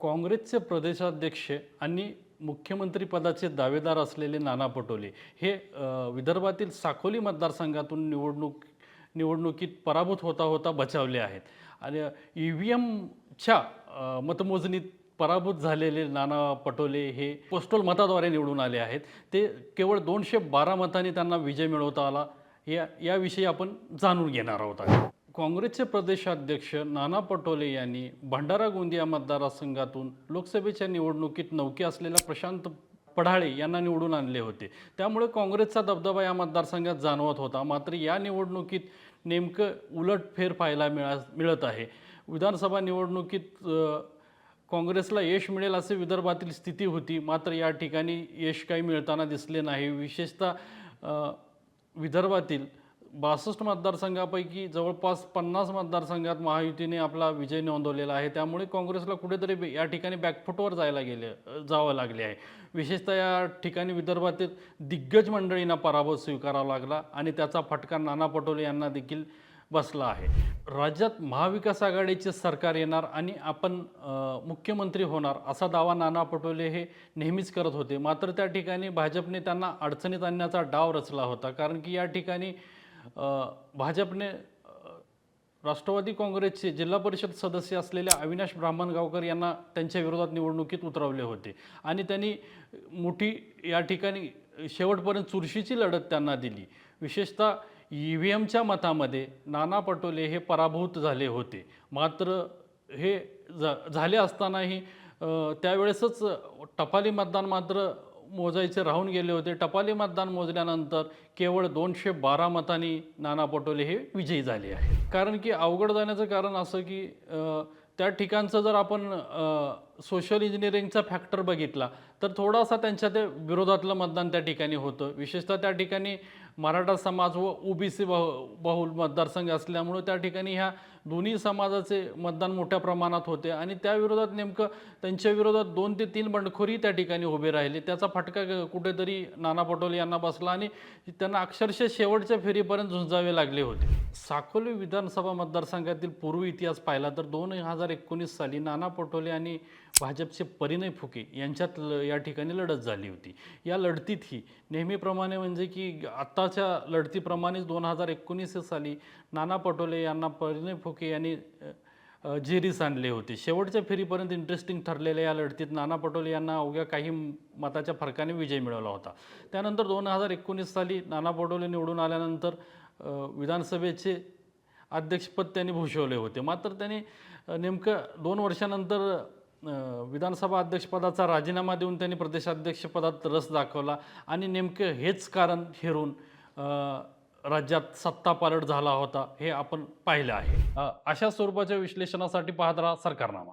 काँग्रेसचे प्रदेशाध्यक्ष आणि मुख्यमंत्रीपदाचे दावेदार असलेले नाना पटोले हे विदर्भातील साकोली मतदारसंघातून निवडणूक निवडणुकीत पराभूत होता होता बचावले आहेत. आणि ई व्ही एमच्या मतमोजणीत पराभूत झालेले नाना पटोले हे पोस्टल मताद्वारे निवडून आले आहेत. ते केवळ दोनशे बारा मतांनी त्यांना विजय मिळवता आला. या याविषयी आपण जाणून घेणार आहोत काँग्रेसचे प्रदेशाध्यक्ष नाना पटोले यांनी भंडारा गोंदिया मतदारसंघातून लोकसभेच्या निवडणुकीत नौके असलेल्या प्रशांत पढाळे यांना निवडून आणले होते. त्यामुळे काँग्रेसचा दबदबा या मतदारसंघात जाणवत होता. मात्र या निवडणुकीत नेमकं उलटफेर पाहायला मिळा मिळत आहे. विधानसभा निवडणुकीत काँग्रेसला यश मिळेल असे विदर्भातील स्थिती होती. मात्र या ठिकाणी यश काही मिळताना दिसले नाही. विशेषतः विदर्भातील बासष्ट मतदारसंघापैकी जवळपास पन्नास मतदारसंघात महायुतीने आपला विजय नोंदवलेला आहे. त्यामुळे काँग्रेसला कुठेतरी या ठिकाणी बॅकफुटवर जायला गेले जावं लागले आहे. विशेषतः या ठिकाणी विदर्भातील दिग्गज मंडळींना पराभव स्वीकारावा लागला आणि त्याचा फटका नाना पटोले यांना देखील बसला आहे. राज्यात महाविकास आघाडीचे सरकार येणार आणि आपण मुख्यमंत्री होणार असा दावा नाना पटोले हे नेहमीच करत होते. मात्र त्या ठिकाणी भाजपने त्यांना अडचणीत आणण्याचा डाव रचला होता. कारण की या ठिकाणी भाजपने राष्ट्रवादी काँग्रेसचे जिल्हा परिषद सदस्य असलेल्या अविनाश ब्राह्मणगावकर यांना त्यांच्या विरोधात निवडणुकीत उतरवले होते. आणि त्यांनी मोठी या ठिकाणी शेवटपर्यंत चुरशीची लढत त्यांना दिली. विशेषतः ई व्ही एमच्या मतामध्ये नाना पटोले हे पराभूत झाले होते. मात्र हे झाले असतानाही त्यावेळेसच टपाली मतदान मात्र मोजायचे राहून गेले होते. टपाली मतदान मोजल्यानंतर केवळ दोनशे बारा मतांनी नाना पटोले हे विजयी झाले आहे कारण की अवघड जाण्याचं कारण असं की त्या ठिकाणचं जर आपण सोशल इंजिनिअरिंगचा फॅक्टर बघितला तर थोडासा त्यांच्या ते विरोधातलं मतदान त्या ठिकाणी होतं. विशेषतः त्या ठिकाणी मराठा समाज व ओबीसी बहु बहुल मतदारसंघ असल्यामुळं त्या ठिकाणी ह्या दोन्ही समाजाचे मतदान मोठ्या प्रमाणात होते. आणि त्या विरोधात नेमकं त्यांच्या विरोधात दोन ते तीन बंडखोरी त्या ठिकाणी उभे राहिले. त्याचा फटका कुठेतरी नाना पटोले यांना बसला आणि त्यांना अक्षरशः शेवटच्या फेरीपर्यंत झुंजावे लागले होते. साकोली विधानसभा मतदारसंघातील पूर्व इतिहास पाहिला तर दोन हजार एकोणीस साली नाना पटोले आणि भाजपचे परिणय फुके यांच्यात ल- या ठिकाणी लढत झाली होती. या लढतीतही नेहमीप्रमाणे म्हणजे की आत्ता यंदाच्या लढतीप्रमाणेच दोन हजार एकोणीस साली नाना पटोले यांना परिणय फुके यांनी अ, जेरीस आणले होते. शेवटच्या फेरीपर्यंत इंटरेस्टिंग ठरलेल्या या लढतीत नाना पटोले यांना अवघ्या काही मताच्या फरकाने विजय मिळवला होता. त्यानंतर दोन हजार एकोणीस साली नाना पटोले निवडून आल्यानंतर विधानसभेचे अध्यक्षपद त्यांनी भूषवले होते. मात्र त्यांनी नेमकं दोन वर्षानंतर विधानसभा अध्यक्षपदाचा राजीनामा देऊन त्यांनी प्रदेशाध्यक्षपदात रस दाखवला आणि नेमकं हेच कारण हेरून राज्यात सत्ता पालट झाला होता हे आपण पाहिलं आहे. अशा स्वरूपाच्या विश्लेषणासाठी पाहत राहा सरकारनामा.